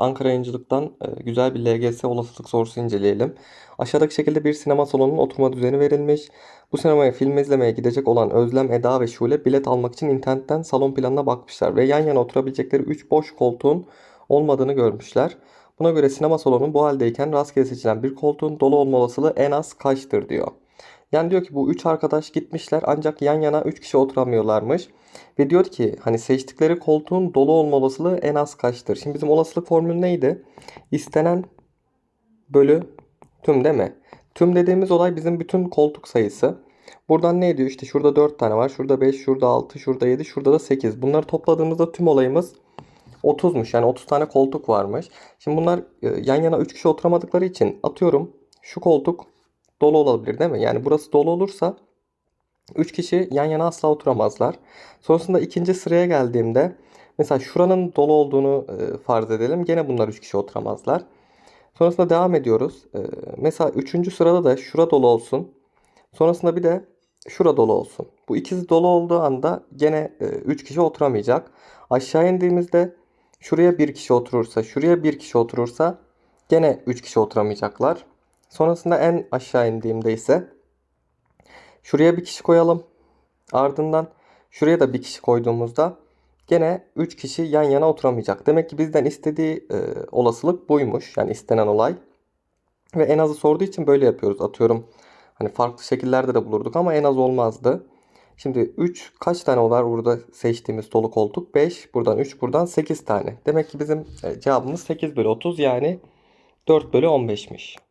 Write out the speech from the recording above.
Ankara Yayıncılık'tan e, güzel bir LGS olasılık sorusu inceleyelim. Aşağıdaki şekilde bir sinema salonunun oturma düzeni verilmiş. Bu sinemaya film izlemeye gidecek olan Özlem, Eda ve Şule bilet almak için internetten salon planına bakmışlar ve yan yana oturabilecekleri 3 boş koltuğun olmadığını görmüşler. Buna göre sinema salonu bu haldeyken rastgele seçilen bir koltuğun dolu olma olasılığı en az kaçtır diyor. Yani diyor ki bu 3 arkadaş gitmişler ancak yan yana 3 kişi oturamıyorlarmış. Ve diyor ki hani seçtikleri koltuğun dolu olma olasılığı en az kaçtır? Şimdi bizim olasılık formülü neydi? İstenen bölü tüm değil mi? Tüm dediğimiz olay bizim bütün koltuk sayısı. Buradan ne ediyor? İşte şurada 4 tane var. Şurada 5, şurada 6, şurada 7, şurada da 8. Bunları topladığımızda tüm olayımız 30'muş. Yani 30 tane koltuk varmış. Şimdi bunlar e, yan yana 3 kişi oturamadıkları için atıyorum şu koltuk dolu olabilir değil mi? Yani burası dolu olursa 3 kişi yan yana asla oturamazlar. Sonrasında ikinci sıraya geldiğimde mesela şuranın dolu olduğunu e, farz edelim. Gene bunlar 3 kişi oturamazlar. Sonrasında devam ediyoruz. E, mesela 3. sırada da şura dolu olsun. Sonrasında bir de şura dolu olsun. Bu ikisi dolu olduğu anda gene 3 kişi oturamayacak. Aşağı indiğimizde şuraya bir kişi oturursa, şuraya bir kişi oturursa gene 3 kişi oturamayacaklar. Sonrasında en aşağı indiğimde ise şuraya bir kişi koyalım. Ardından şuraya da bir kişi koyduğumuzda gene 3 kişi yan yana oturamayacak. Demek ki bizden istediği e, olasılık buymuş. Yani istenen olay. Ve en azı sorduğu için böyle yapıyoruz. Atıyorum hani farklı şekillerde de bulurduk ama en az olmazdı. Şimdi 3 kaç tane var burada seçtiğimiz dolu koltuk? 5. Buradan 3 buradan 8 tane. Demek ki bizim e, cevabımız 8 bölü 30 yani 4 bölü 15'miş.